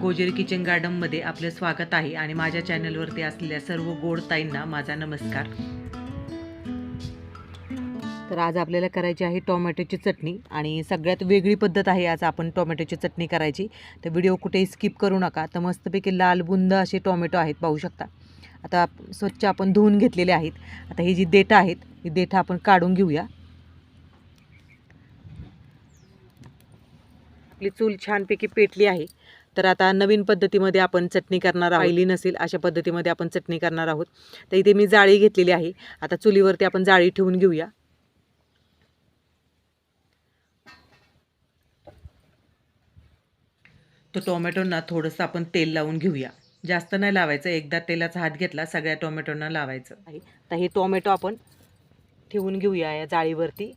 गोजेरी kitchen गार्डनमध्ये आपलं स्वागत आहे आणि माझ्या चॅनलवरती असलेल्या सर्व गोड ताईंना माझा नमस्कार. तर आज आपल्याला करायची आहे टोमॅटोची चटणी आणि सगळ्यात वेगळी पद्धत आहे आज आपण टोमॅटोची चटणी करायची. तर व्हिडिओ कुठेही स्किप करू नका. तर मस्तपैकी लाल बुंद असे टोमॅटो आहेत पाहू शकता. आता आप- स्वच्छ आपण धुवून घेतलेले आहेत. आता ही जी देठं आहेत ही देठं आपण काढून घेऊया. आपली चूल छानपैकी पेटली आहे. तर आता नवीन पद्धतीमध्ये आपण चटणी करणार आहोत. पहिली नसेल अशा पद्धतीमध्ये आपण चटणी करणार आहोत. तर इथे मी जाळी घेतलेली आहे. आता चुलीवरती आपण जाळी ठेवून घेऊया. तो टोमॅटोंना थोडंसं आपण तेल लावून घेऊया. जास्त नाही लावायचं. एकदा तेलाचा हात घेतला सगळ्या टोमॅटोंना लावायचं. आहे. तर हे टोमॅटो आपण ठेवून घेऊया या जाळीवरती.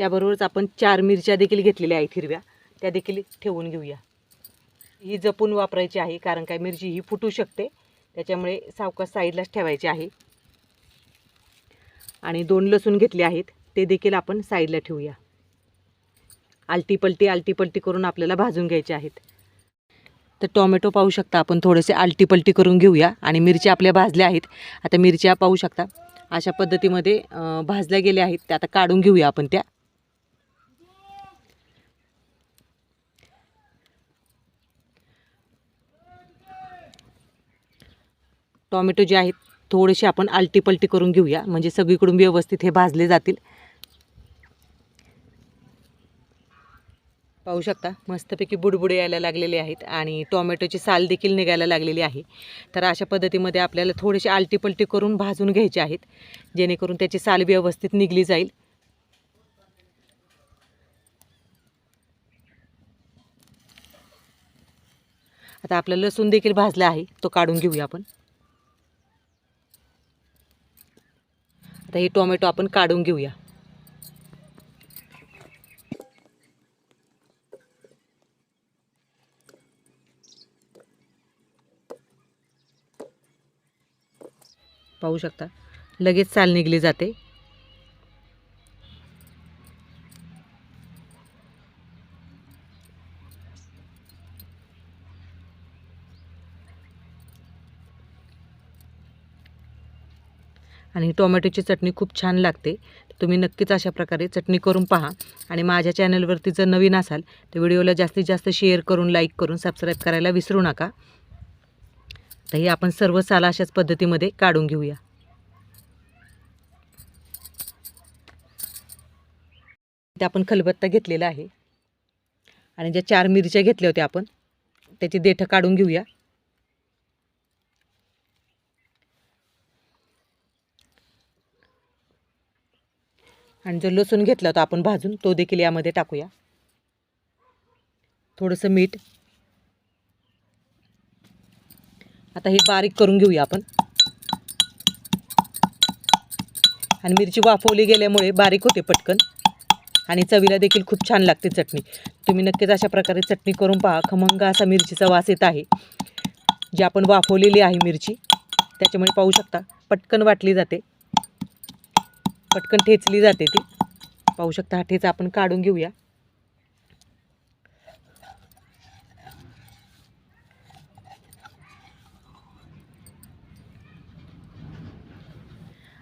त्याबरोबरच आपण चार मिरच्या देखील घेतलेल्या आहेत हिरव्या. त्या देखील ठेवून घेऊया. ही जपून वापरायची आहे कारण काय मिरची ही फुटू शकते. त्याच्यामुळे सावकाश साईडलाच ठेवायची आहे. आणि दोन लसूण घेतले आहेत ते देखील आपण साईडला ठेवूया. आलटीपलटी आलटीपलटी करून आपल्याला भाजून घ्यायचे आहेत. तर टोमॅटो पाहू शकता आपण थोडेसे आलटीपलटी करून घेऊया. आणि मिरच्या आपल्या भाजल्या आहेत. आता मिरच्या पाहू शकता अशा पद्धतीमध्ये भाजल्या गेल्या आहेत. त्या आता काढून घेऊया आपण त्या. टोमॅटो जे आहेत थोडेसे आपण आलटीपलटी करून घेऊया. म्हणजे सगळीकडून व्यवस्थित हे भाजले जातील. पाहू शकता मस्तपैकी बुडबुडे यायला लागलेले आहेत आणि टोमॅटोची साल देखील निघायला लागलेली आहे. तर अशा पद्धतीमध्ये आपल्याला थोडेसे आलटीपलटी करून भाजून घ्यायचे आहेत जेणेकरून त्याची साल व्यवस्थित निघली जाईल. आता आपला लसूण देखील भाजला आहे तो काढून घेऊया आपण. आता हे टोमॅटो आपण काढून घेऊया. पाहू शकता लगेच साल निघली जाते. आणि टोमॅटोची चटणी खूप छान लागते. तुम्ही नक्कीच अशा प्रकारे चटणी करून पहा. आणि माझ्या चॅनलवरती जर नवीन असाल तर व्हिडिओला जास्तीत जास्त शेअर करून लाईक करून सबस्क्राईब करायला विसरू नका. तर हे आपण सर्व साला अशाच पद्धतीमध्ये काढून घेऊया. ते आपण खलबत्ता घेतलेला आहे. आणि ज्या चार मिरच्या घेतल्या होत्या आपण त्याची देठं काढून घेऊया. आणि जो लसूण घेतला होता आपण भाजून तो देखील यामध्ये टाकूया. थोडंसं मीठ. आता हे बारीक करून घेऊया आपण. आणि मिरची वाफवली गेल्यामुळे बारीक होते पटकन. आणि चवीला देखील खूप छान लागते चटणी. तुम्ही नक्कीच अशा प्रकारे चटणी करून पहा. खमंग असा मिरचीचा वास येत आहे. जी आपण वाफवलेली आहे मिरची त्याच्यामुळे पाहू शकता पटकन वाटली जाते. पटकन ठेचली जाते ती. पाहू शकता हा ठेचा आपण काढून घेऊया.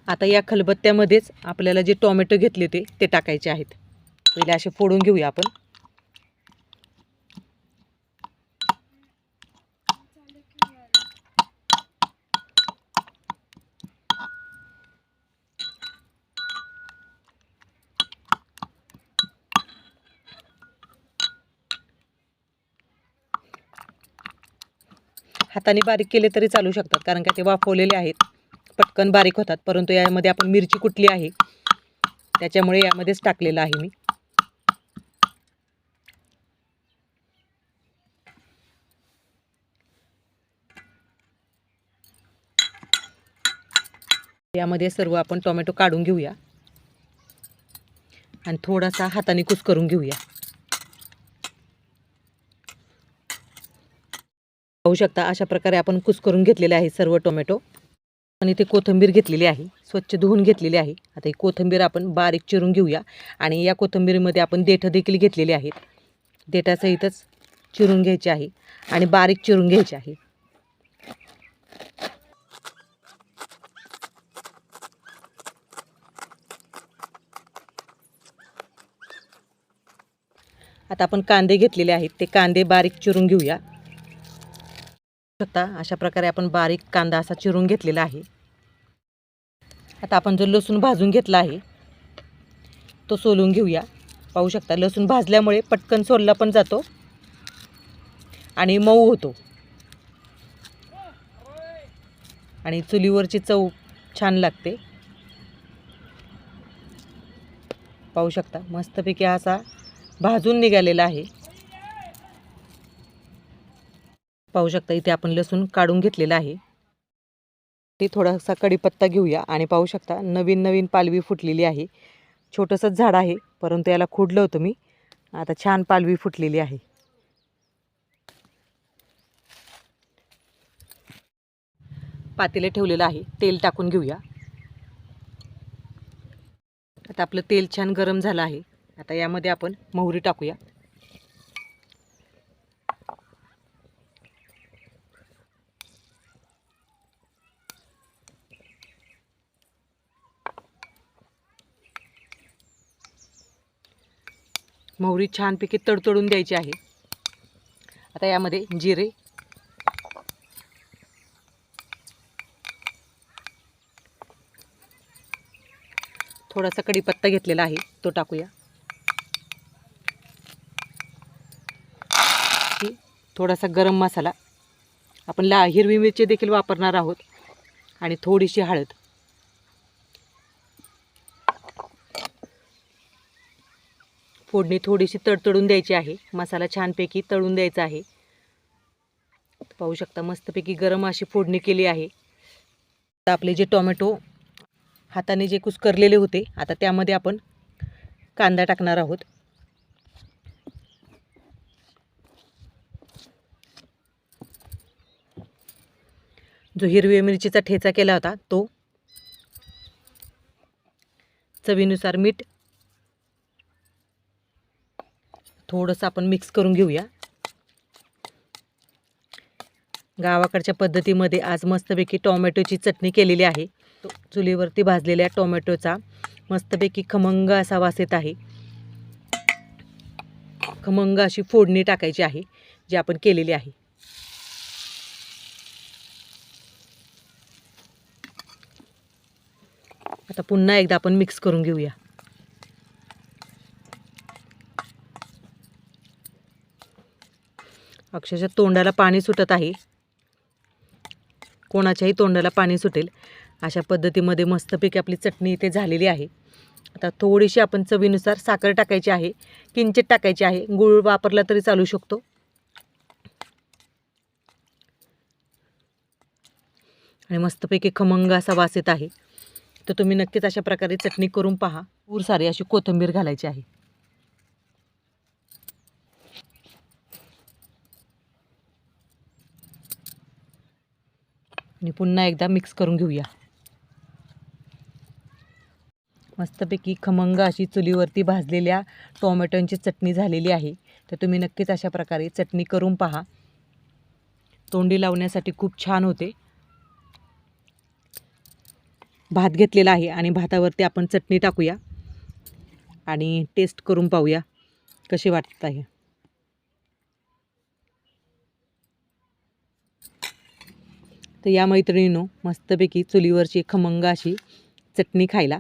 आता या खलबत्त्यामध्येच आपल्याला जे टोमॅटो घेतले होते ते टाकायचे आहेत. पहिले असे फोडून घेऊया आपण. हाताने बारीक केले तरी चालू शकतात कारण का ते वाफवलेले आहेत. पटकन बारीक होतात परंतु यामध्ये आपण मिरची कुठली आहे त्याच्यामुळे यामध्येच टाकलेलं आहे मी. यामध्ये सर्व आपण टोमॅटो काढून घेऊया. आणि थोडासा हाताने कुस करून घेऊया. पाहू शकता अशा प्रकारे आपण कुस करून घेतलेले आहे सर्व टोमॅटो. आणि इथे कोथिंबीर घेतलेली आहे स्वच्छ धुवून घेतलेली आहे. आता ही कोथिंबीर आपण बारीक चिरून घेऊया आणि या कोथंबीरमध्ये आपण देठं देखील घेतलेली आहेत. देठासहितच चिरून घ्यायचे आहे आणि बारीक चिरून घ्यायचे आहे. आता आपण कांदे घेतलेले आहेत ते कांदे बारीक चिरून घेऊया. शकता. अशा प्रकारे आपण बारीक कांदा असा चिरून घेतलेला आहे. आता आपण जो लसूण भाजून घेतला आहे तो सोलून घेऊया. पाहू शकता लसूण भाजल्यामुळे पटकन सोलला पण जातो आणि मऊ होतो. आणि चुलीवरची चव छान लागते. पाहू शकता मस्तपैकी असा भाजून निघालेला आहे. पाहू शकता इथे आपण लसूण काढून घेतलेला आहे. ते थोडासा कढीपत्ता घेऊया आणि पाहू शकता नवीन नवीन पालवी फुटलेली आहे. छोटंसंच झाड आहे परंतु याला खुडलं होतं मी. आता छान पालवी फुटलेली आहे. पातेले ठेवलेलं आहे तेल टाकून घेऊया. आता आपलं तेल छान गरम झालं आहे. आता यामध्ये आपण मोहरी टाकूया. मोहरी छानपैकी तडतडून द्यायची आहे. आता यामध्ये जिरे. थोडासा कढीपत्ता घेतलेला आहे तो टाकूया. थोडासा गरम मसाला. आपण ला हिरवी मिरची देखील वापरणार आहोत. आणि थोडीशी हळद. फोडणी थोडीशी तडतडून द्यायची आहे. मसाला छानपैकी तळून द्यायचा आहे. पाहू शकता मस्तपैकी गरम अशी फोडणी केली आहे. आपले जे टोमॅटो हाताने जे कुस्करलेले होते आता त्यामध्ये आपण कांदा टाकणार आहोत. जो हिरवी मिरचीचा ठेचा केला होता तो चवीनुसार मीठ थोडंसं आपण मिक्स करून घेऊया. गावाकडच्या पद्धतीमध्ये आज मस्तपैकी टोमॅटोची चटणी केलेली आहे. चुलीवरती भाजलेल्या टोमॅटोचा मस्तपैकी खमंग असा वास येत आहे. खमंग अशी फोडणी टाकायची आहे जी आपण केलेली आहे. आता पुन्हा एकदा आपण मिक्स करून घेऊया. अक्षरशः तोंडाला पाणी सुटत आहे. कोणाच्याही तोंडाला पाणी सुटेल. अशा पद्धतीमध्ये मस्तपैकी आपली चटणी इथे झालेली आहे. आता थोडीशी आपण चवीनुसार साखर टाकायची आहे. किंचित टाकायची आहे. गूळ वापरला तरी चालू शकतो. आणि मस्तपैकी खमंग असा वास येत आहे. तर तुम्ही नक्कीच अशा प्रकारे चटणी करून पहा. पूर सारी अशी कोथिंबीर घालायची आहे. आणि पुन्हा एकदा मिक्स करून घेऊया. मस्तपैकी खमंग अशी चुलीवरती भाजलेल्या टोमॅटोंची चटणी झालेली आहे. तर तुम्ही नक्कीच अशा प्रकारे चटणी करून पहा. तोंडी लावण्यासाठी खूप छान होते. भात घेतलेला आहे आणि भातावरती आपण चटणी टाकूया. आणि टेस्ट करून पाहूया कशी वाटत आहे. तर या मैत्रिणीनो मस्तपैकी चुलीवरची खमंग अशी चटणी खायला.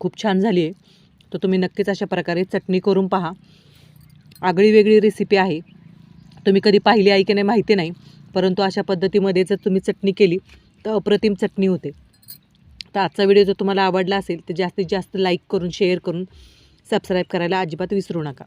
खूप छान झाली आहे. तर तुम्ही नक्कीच अशा प्रकारे चटणी करून पहा. आगळी वेगळी रेसिपी आहे. तुम्ही कधी पाहिली आहे की नाही माहिती नाही. परंतु अशा पद्धतीमध्ये जर तुम्ही चटणी केली तर अप्रतिम चटणी होते. तर आजचा व्हिडिओ जर तुम्हाला आवडला असेल तर जास्तीत जास्त लाईक करून शेअर करून सबस्क्राईब करायला अजिबात विसरू नका.